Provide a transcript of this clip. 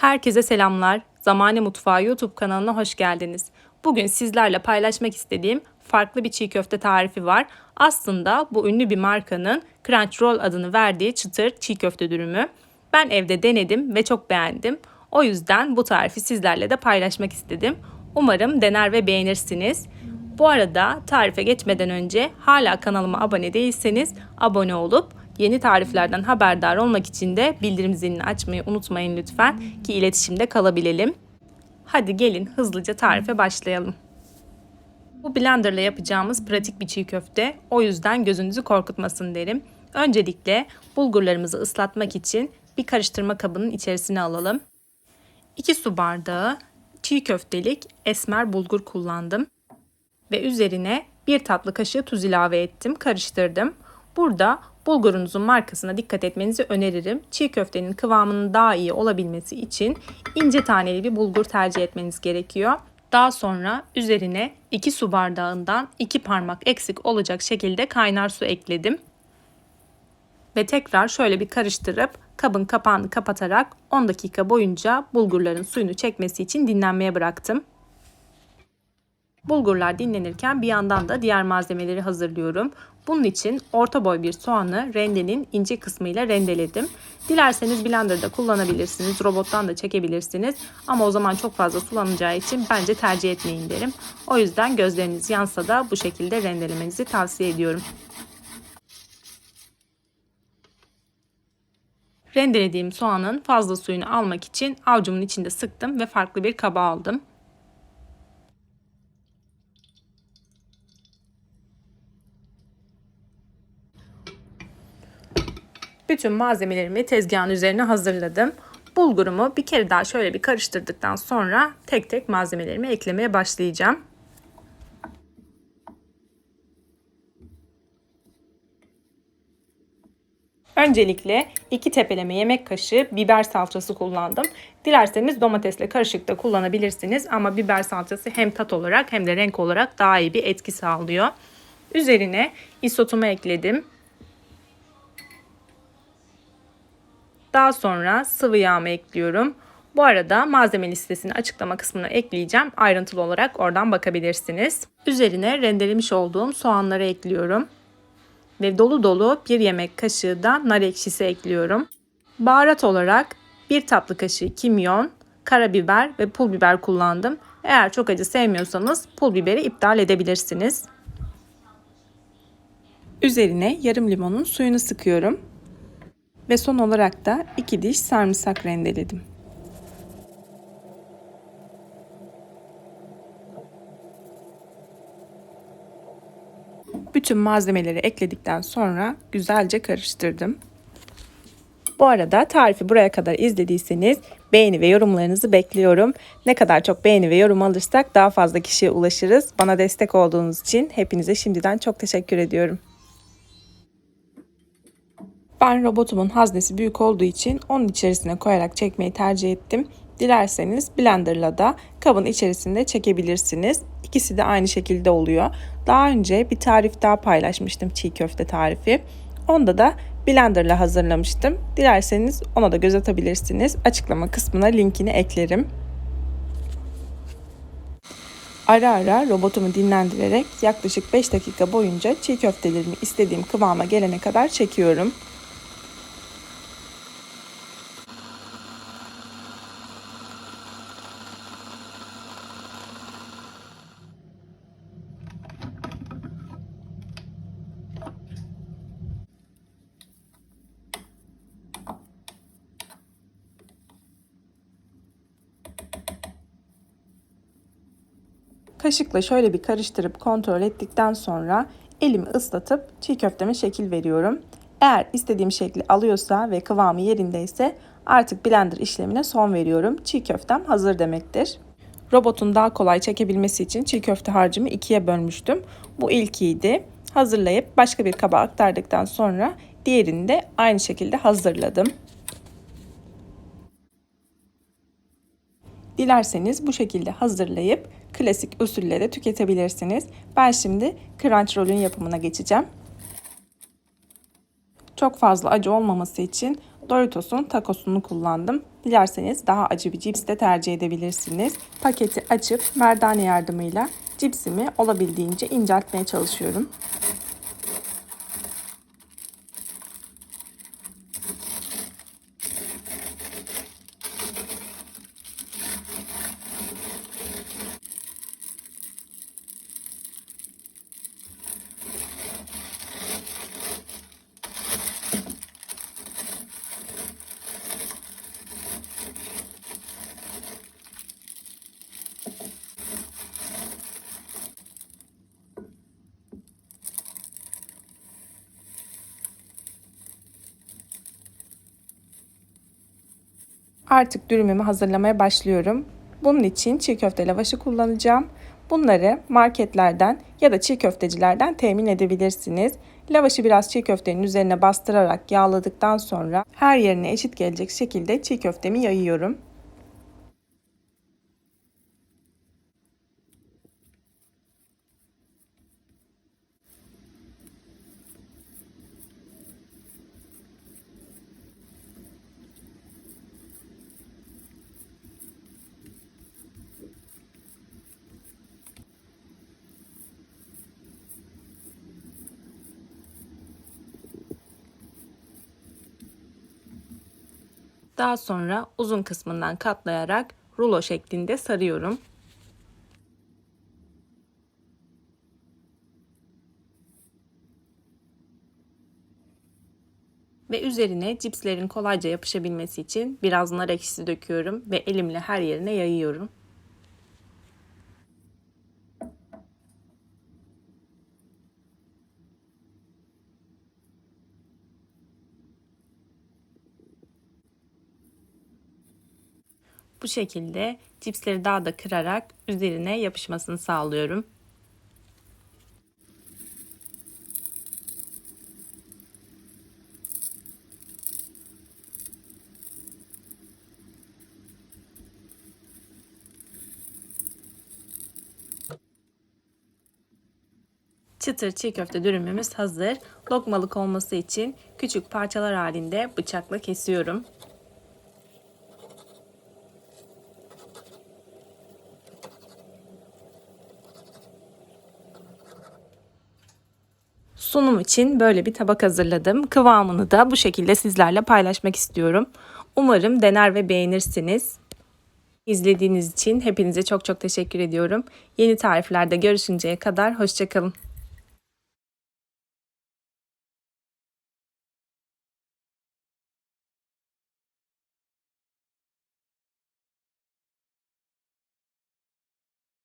Herkese selamlar. Zamane Mutfağı YouTube kanalına hoş geldiniz. Bugün sizlerle paylaşmak istediğim farklı bir çiğ köfte tarifi var. Aslında bu ünlü bir markanın Crunch Roll adını verdiği çıtır çiğ köfte dürümü. Ben evde denedim ve çok beğendim. O yüzden bu tarifi sizlerle de paylaşmak istedim. Umarım dener ve beğenirsiniz. Bu arada tarife geçmeden önce hala kanalıma abone değilseniz abone olup yeni tariflerden haberdar olmak için de bildirim zilini açmayı unutmayın lütfen ki iletişimde kalabilelim. Hadi gelin hızlıca tarife başlayalım. Bu blenderla yapacağımız pratik bir çiğ köfte. O yüzden gözünüzü korkutmasın derim. Öncelikle bulgurlarımızı ıslatmak için bir karıştırma kabının içerisine alalım. 2 su bardağı çiğ köftelik esmer bulgur kullandım. Ve üzerine bir tatlı kaşığı tuz ilave ettim, karıştırdım. Burada bulgurunuzun markasına dikkat etmenizi öneririm. Çiğ köftenin kıvamının daha iyi olabilmesi için ince taneli bir bulgur tercih etmeniz gerekiyor. Daha sonra üzerine 2 su bardağından 2 parmak eksik olacak şekilde kaynar su ekledim. Ve tekrar şöyle bir karıştırıp kabın kapağını kapatarak 10 dakika boyunca bulgurların suyunu çekmesi için dinlenmeye bıraktım. Bulgurlar dinlenirken bir yandan da diğer malzemeleri hazırlıyorum. Bunun için orta boy bir soğanı rendenin ince kısmıyla rendeledim. Dilerseniz blenderda kullanabilirsiniz, robottan da çekebilirsiniz. Ama o zaman çok fazla sulanacağı için bence tercih etmeyin derim. O yüzden gözleriniz yansa da bu şekilde rendelemenizi tavsiye ediyorum. Rendelediğim soğanın fazla suyunu almak için avucumun içinde sıktım ve farklı bir kaba aldım. Bütün malzemelerimi tezgahın üzerine hazırladım. Bulgurumu bir kere daha şöyle bir karıştırdıktan sonra tek tek malzemelerimi eklemeye başlayacağım. Öncelikle iki tepeleme yemek kaşığı biber salçası kullandım. Dilerseniz domatesle karışık da kullanabilirsiniz ama biber salçası hem tat olarak hem de renk olarak daha iyi bir etki sağlıyor. Üzerine isotumu ekledim. Daha sonra sıvı yağımı ekliyorum. Bu arada malzeme listesini açıklama kısmına ekleyeceğim. Ayrıntılı olarak oradan bakabilirsiniz. Üzerine rendelemiş olduğum soğanları ekliyorum. Ve dolu dolu bir yemek kaşığı da nar ekşisi ekliyorum. Baharat olarak bir tatlı kaşığı kimyon, karabiber ve pul biber kullandım. Eğer çok acı sevmiyorsanız pul biberi iptal edebilirsiniz. Üzerine yarım limonun suyunu sıkıyorum. Ve son olarak da 2 diş sarımsak rendeledim. Bütün malzemeleri ekledikten sonra güzelce karıştırdım. Bu arada tarifi buraya kadar izlediyseniz beğeni ve yorumlarınızı bekliyorum. Ne kadar çok beğeni ve yorum alırsak daha fazla kişiye ulaşırız. Bana destek olduğunuz için hepinize şimdiden çok teşekkür ediyorum. Ben robotumun haznesi büyük olduğu için onun içerisine koyarak çekmeyi tercih ettim. Dilerseniz blenderla da kabın içerisinde çekebilirsiniz. İkisi de aynı şekilde oluyor. Daha önce bir tarif daha paylaşmıştım çiğ köfte tarifi. Onda da blenderla hazırlamıştım. Dilerseniz ona da göz atabilirsiniz. Açıklama kısmına linkini eklerim. Ara ara robotumu dinlendirerek yaklaşık 5 dakika boyunca çiğ köftelerimi istediğim kıvama gelene kadar çekiyorum. Kaşıkla şöyle bir karıştırıp kontrol ettikten sonra elimi ıslatıp çiğ köfteme şekil veriyorum. Eğer istediğim şekli alıyorsa ve kıvamı yerindeyse artık blender işlemine son veriyorum. Çiğ köftem hazır demektir. Robotun daha kolay çekebilmesi için çiğ köfte harcımı ikiye bölmüştüm. Bu ilkiydi. Hazırlayıp başka bir kaba aktardıktan sonra diğerini de aynı şekilde hazırladım. Dilerseniz bu şekilde hazırlayıp klasik usulle de tüketebilirsiniz. Ben şimdi crunch roll'ün yapımına geçeceğim. Çok fazla acı olmaması için Doritos'un tacosunu kullandım. Dilerseniz daha acı bir cips de tercih edebilirsiniz. Paketi açıp merdane yardımıyla cipsimi olabildiğince inceltmeye çalışıyorum. Artık dürümümü hazırlamaya başlıyorum. Bunun için çiğ köfte lavaşı kullanacağım. Bunları marketlerden ya da çiğ köftecilerden temin edebilirsiniz. Lavaşı biraz çiğ köftenin üzerine bastırarak yağladıktan sonra her yerine eşit gelecek şekilde çiğ köftemi yayıyorum. Daha sonra uzun kısmından katlayarak rulo şeklinde sarıyorum. Ve üzerine cipslerin kolayca yapışabilmesi için biraz nar ekşisi döküyorum ve elimle her yerine yayıyorum. Bu şekilde cipsleri daha da kırarak üzerine yapışmasını sağlıyorum. Çıtır çiğ köfte dürümümüz hazır. Lokmalık olması için küçük parçalar halinde bıçakla kesiyorum. Sunum için böyle bir tabak hazırladım. Kıvamını da bu şekilde sizlerle paylaşmak istiyorum. Umarım dener ve beğenirsiniz. İzlediğiniz için hepinize çok çok teşekkür ediyorum. Yeni tariflerde görüşünceye kadar hoşçakalın.